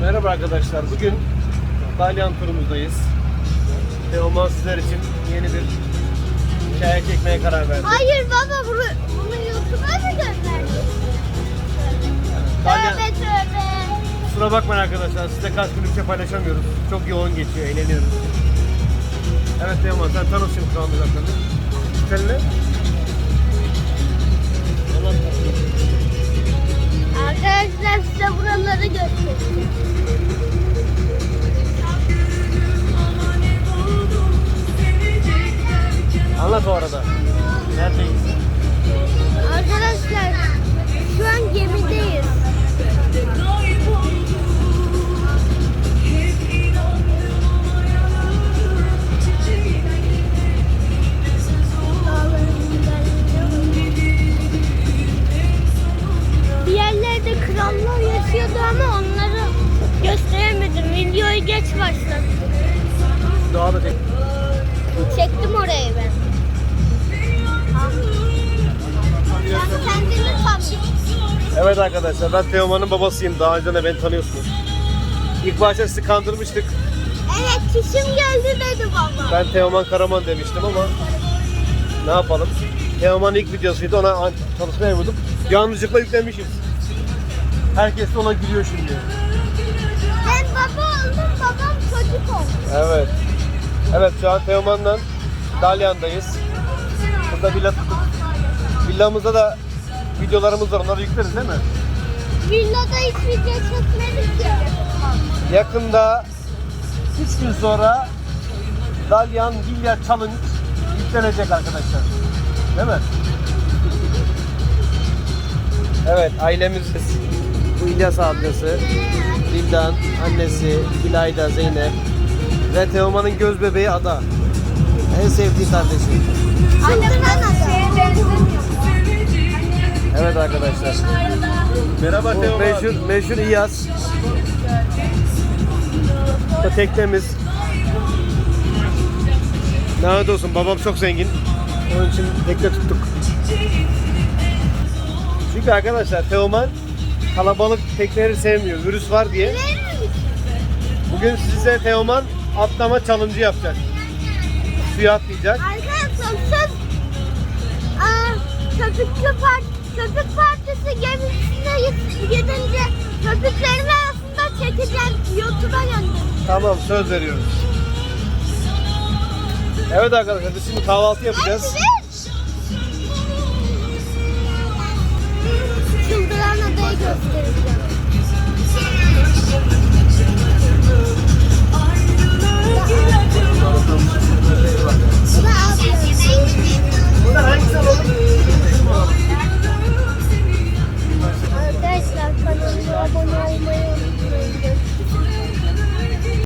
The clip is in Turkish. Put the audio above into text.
Merhaba arkadaşlar. Bugün Dalyan turumuzdayız. Teoman sizler için yeni bir hikaye çekmeye karar verdi. Hayır baba bunu, bunu YouTube'a mı gönderdin? Dalyan, Tövbe tövbe. kusura bakmayın arkadaşlar. Size kaç şey paylaşamıyoruz. Çok yoğun geçiyor, eğleniyoruz. Evet Teoman sen şimdi şu anda zaten. Seninle? Arada. Neredeyiz? Arkadaşlar şu an gemideyiz. Bir yerlerde krallar yaşıyordu ama onları gösteremedim. Videoyu geç başlattım. Daha da. Çektim orayı ben. Evet arkadaşlar ben Teoman'ın babasıyım. Daha önce de beni tanıyorsunuz. İlk başta sizi kandırmıştık. Evet kişim geldi dedi baba. Ben Teoman Karaman demiştim ama ne yapalım? Teoman ilk videosuydu ona çalışmaya vurdum. Yanlışlıkla yüklemişiz. Herkes de ona gülüyor şimdi. Ben baba oldum babam çocuk oldu. Evet. Evet şu an Teoman'la Dalyan'dayız. Burada villa tuttuk. Villamızda da videolarımız var. Onları yükleriz değil mi? Villada hiç video çekmedik ki. Yakında 3 gün sonra Dalyan Villa Challenge yüklenecek arkadaşlar. Değil mi? Evet ailemiz bu İlyas ablası, Dildan, annesi, İlayda, Zeynep ve Teoman'ın göz bebeği Ada. En sevdiği kardeşi. Annemden adı. Evet arkadaşlar. Merhaba Bu Teoman. meşhur, meşhur İyaz. Bu teknemiz. Lanet olsun babam çok zengin. Onun için tekne tuttuk. Çünkü arkadaşlar Teoman kalabalık tekneleri sevmiyor. Virüs var diye. Bugün size Teoman atlama challenge yapacak. Suya atlayacak. Arkadaşlar söz Aa, köpük partisi gemisine gidince köpüklerin arasında çekeceğim YouTube'a göndereceğim. Tamam söz veriyoruz. Evet arkadaşlar biz şimdi kahvaltı yapacağız. Çıldıran